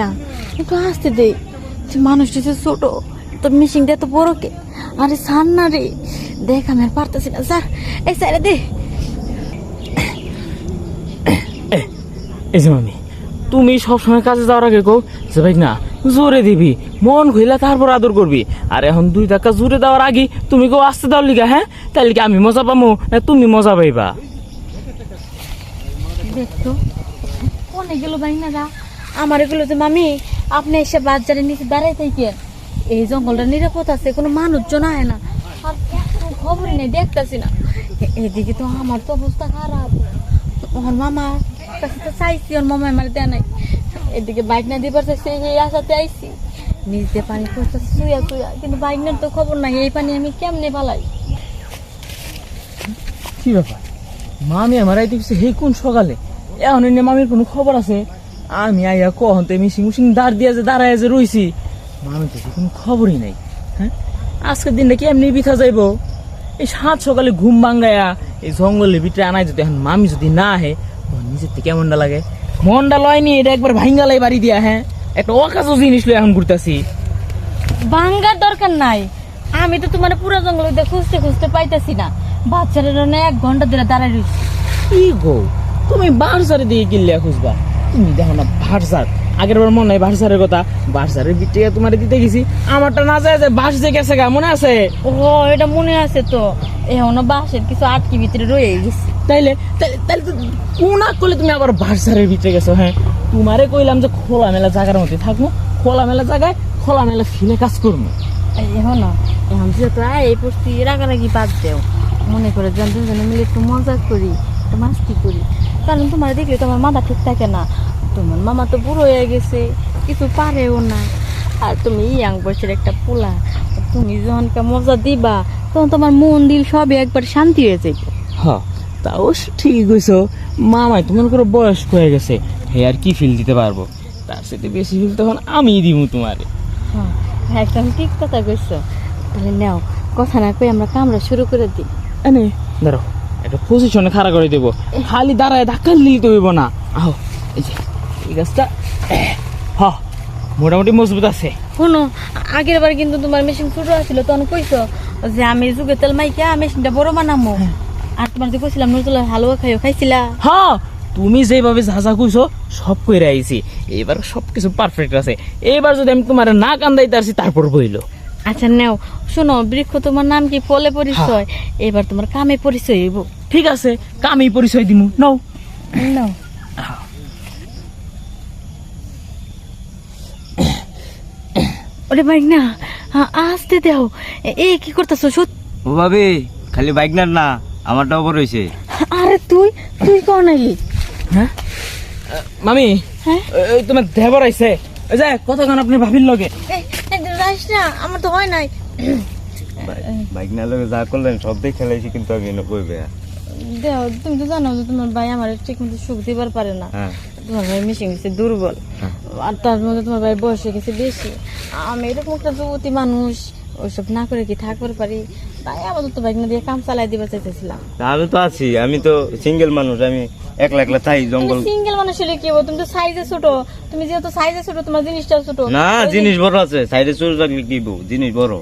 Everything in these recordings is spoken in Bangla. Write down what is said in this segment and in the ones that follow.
না একটু আসতে দে। মানুষটা যে ছোট তোর এত বড় কে? আরে সার না রে। দেখ আমি আর পারতেছি না। স্যার এই স্যারে দে। এই যে মামি তুমি সবসময় কাজে যাওয়ার আগে কো যে ভাই না জোরে দিবি মন খুইলা তারপর আদর করবি। আর এখন দুই টাকা জোরে দেওয়ার আগে তুমি কেউ আসতে দাও লিগা হ্যাঁ? তাহলে কি আমি মজা পামো? না তুমি মজা পাইবা? দেখতো কোনে গেল বাইনারা আমার এগুলো যে, মামি, আপনি এসে বাজারের নিচে দাঁড়াই থাকেন এই জঙ্গলটা নিরাপদ আছে, কোনো মানুষজন আয় না। আর খবরই নেই, দেখতেছি না। এদিকে তো আমার তো অবস্থা খারাপ। আমার মামা কাছে তো চাইছি ওর মামা আমার দেয় নাই। এদিকে বাইক না দিবার চাইছি, এই আশাতে আইছি। নিজে পানি করতে শুয়া শুয়া কিন্তু বাইক না তো খবর নাই, এই পানি আমি কেমনে পালাই? কি ব্যাপার? মামি আমার আইতে হে কোন সকালে? এখন মামির কোনো খবর আছে? আমি আইয়া কখন তো মিশিং মিশিং দাঁড় দিয়া যে দাঁড়ায় যে রইছি তো কোনো খবরই নাই হ্যাঁ? আজকের দিনটা কি এমনি বিথা যাইব? এই সাত সকালে ঘুম ভাঙ্গায়া এই জঙ্গলের ভিতরে আনাই যদি এখন মামি যদি না আহে তখন নিজের থেকে কেমনটা লাগে। মনটা লয়নি এটা একবার ভাঙ্গালাই বাড়ি দিয়া হ্যাঁ? একটা অকাজ জিনিস লই এখন ঘুরতাছি। ভাঙ্গার দরকার নাই। আমি তো তোমার পুরো জঙ্গল খুঁজতে খুঁজতে পাইতেছি না। বাচ্চারা এক ঘণ্টা ধরে দাঁড়ায় রয়েছে কি গো? তুমি বারসারে দিয়ে কিল্লিয়া খুঁজবা? তুমি দেখো না ভারসার আগের বার মনে হয় ভারসারের কথা। ভারসারের বিটে তোমার দিতে গেছি। আমারটা না যায় যে বাস যে গেছে গা মনে আছে? ও এটা মনে আছে তো। এখনও বাসের কিছু আটকি ভিতরে রয়ে গেছে। তাইলে তাইলে তো কোনা করলে তুমি আবার ভারসারের ভিতরে গেছো হ্যাঁ? তোমারে কইলাম যে খোলা মেলা জায়গার মধ্যে থাকব। খোলা মেলা জায়গায় খোলা মেলা ফিলে কাজ করব। এখন এখন যেহেতু আয় এই পড়ছি রাগারাগি বাদ দেও। মনে করে যেন দুজনে মিলে একটু মজা করি। একটু মাস্তি করি। কারণ তোমার দেখলে তোমার মাথা ঠিক থাকে না। তোমার মামা তো বুড়ো হয়ে গেছে কিছু পারেও না। আর তুমি ইয়াং বয়সের একটা পোলা তুমি যখন মজা দিবা তখন তোমার মন দিল সবই একবার শান্তি হয়ে যাবে। হ তাও ঠিকই কইছো। মামাই তোমার করে বয়স্ক হয়ে গেছে হে আর কি ফিল দিতে পারব? তার সাথে বেশি ফিল তখন আমি দিমু তোমারে। হ্যাঁ একদম ঠিক কথা কইছো। তাহলে নাও কথা না কই আমরা কামড়া শুরু করে দিই। দাঁড়াও। একটা পজিশনে খাড়া করে দেবো। খালি দাঁড়ায় ধাক্কা দিলি তো হইব না। আহ এই যে এই গাছটা হ মোটামুটি মজবুত আছে। শোনো আগের বার কিন্তু তোমার মেশিন ছোট আছিল তখন কইছো যে আমি যুগে তেল মাইকা মেশিনটা বড় বানামো। আর তোমার যে কইছিলাম নজরুল হালুয়া খাইও খাইছিলা? হ তুমি যেভাবে যা যা কইছো সব কইরা আইছি। এবার সব কিছু পারফেক্ট আছে। এবার যদি আমি তোমার না কান্দাইতে আসি তারপর বইলো। আচ্ছা নাও শোনো বৃক্ষ তোমার নাম কি? ফলে পরিচয়। এবার তোমার কামে পরিচয় হইব। ঠিক আছে কামি পরিচয় দিমু। নাও। নাও। ওরে ভাই না আসতে দেও। এ- এ কি করতেছো? সত্যি ও ভাবি খালি বাইক না না আমারটা ওপর হয়েছে আরে তুই তুই কও নাকি? হ্যাঁ? মামি হ্যাঁ? তোমার দেবর আইছে এই যে কতক্ষণ আপনি ভাবির লগে? এই, না আমার তো হয় নাই। বাইক না লোকে যা করলেন সব দিয়ে খেলাইছি কিন্তু আমি এনে কইবে দেও তুমি তো জানো যে তোমার ভাই আমার ঠিক মতো সুখ দিবার পারে না। হ্যাঁ। তোমার ভাই মিশে গেছে দুর্বল। আর তার মধ্যে তোমার ভাই বয়স হয়ে গেছে বেশি। আমি এরকম একটা যুবতী মানুষ ওইসব না করে কি থাকবার পারি? তাই আপাতত বাইক না দিয়ে কাম চালাই দিবার চাইতেছিলাম। আমি তো আছি আমি তো সিঙ্গেল মানুষ আমি একলা একলা তাই জঙ্গল। সিঙ্গেল মানুষ হলে কি তুমি তো সাইজে ছোট তুমি যেহেতু সাইজে ছোট তোমার জিনিসটাও ছোট। না জিনিস বড় আছে সাইডে চুরি থাকলে কি বউ জিনিস বড়।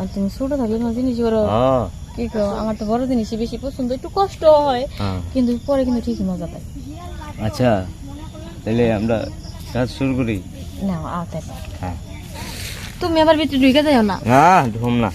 আর তুমি ছোট থাকলে তোমার জিনিস বড়। হ্যাঁ। কি কো আমার তো বড় জিনিসই বেশি পছন্দ একটু কষ্ট হয় হ্যাঁ। কিন্তু পরে কিন্তু ঠিকই মজা পাই। আচ্ছা তাহলে আমরা কাজ শুরু করি। না আওতায় হ্যাঁ। তুমি আবার ভিতরে ঢুকে যাও না? না ঢুম না।